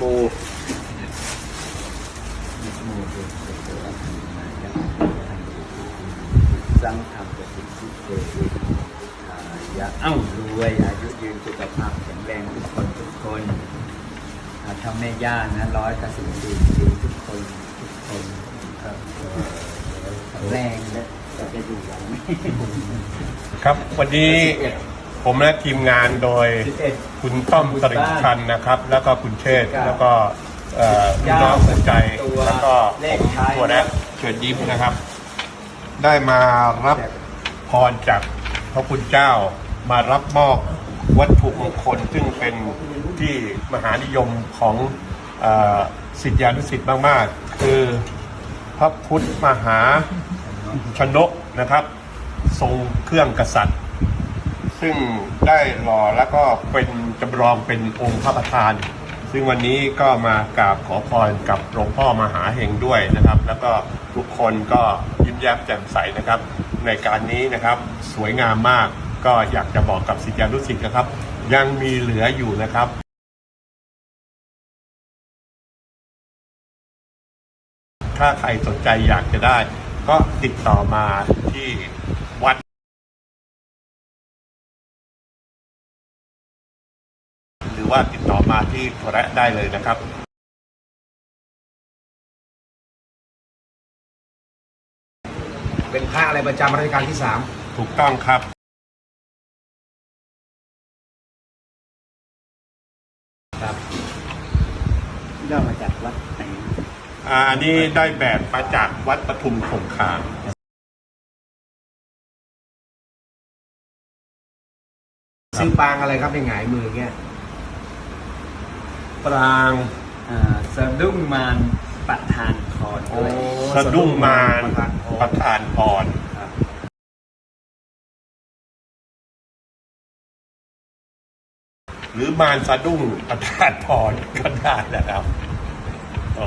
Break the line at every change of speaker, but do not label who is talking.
ปูสังธรรมปฏิสิทธิเตอายะเอ้ารวยอายุยืนสุขภาพแข็งแรงทุกคนทุกคนอ่าถ้าแม่ย่านะร้อยกสิบสี่ปีทุกคนทุกคนครับแข็งแรงและจะจะอยู่ไหวไหม
ครับวันนี้ ผมและทีมงานโดย
สิบเอ็ด
คุณต้อมสริงชันนะครับ แล้วก็คุณเชษฐ์
ครับ
แล้วก็เอ่อคุณน้องหัวใจ
ตัว
แล้วก็
เล
ผ
ข
ม
ท้าย
ตัวแรกเชิญยิ้มนะครับ ได้มารับพรจากพระคุณเจ้ามารับมอบวัตถุมงคลซึ่งเป็นที่มหานิยมของเออสิทธิานุสิทธิ์มาก ๆ คือพระพุทธมหาชนกนะครับ ทรงเครื่องกษัตริย์ ซึ่งได้หล่อแล้วก็เป็นจำลองเป็นองค์พระประธาน ซึ่งวันนี้ก็มากราบขอพรกับหลวงพ่อมหาเฮงด้วยนะครับ แล้วก็ทุกคนก็ยิ้มแย้มแจ่มใสนะครับ ในการนี้นะครับสวยงามมากก็อยากจะบอกกับศิษยานุศิษย์นะครับ ยังมีเหลืออยู่นะครับถ้าใครสนใจอยากจะได้ ก็ติดต่อมาที่ ว่าติดต่อมาที่โทรได้เลยนะครับ
เป็นพระอะไรประจำรัชกาลที่สาม
ถูกต้องครับ
ย่อมาจากวัดไหน
อ่าอันนี้ได้แบบมาจากวัดปทุมคงคา
ซื้อปางอะไรครับในหงายมือเงี้ย
ปราง
อ่าสะดุ้งมานประทานพรด้ว
สะดุ้งมา
น
ป
ระ
ทานพรหรือมารสะดุ้งประทานพรก็ได้นะครับโอ้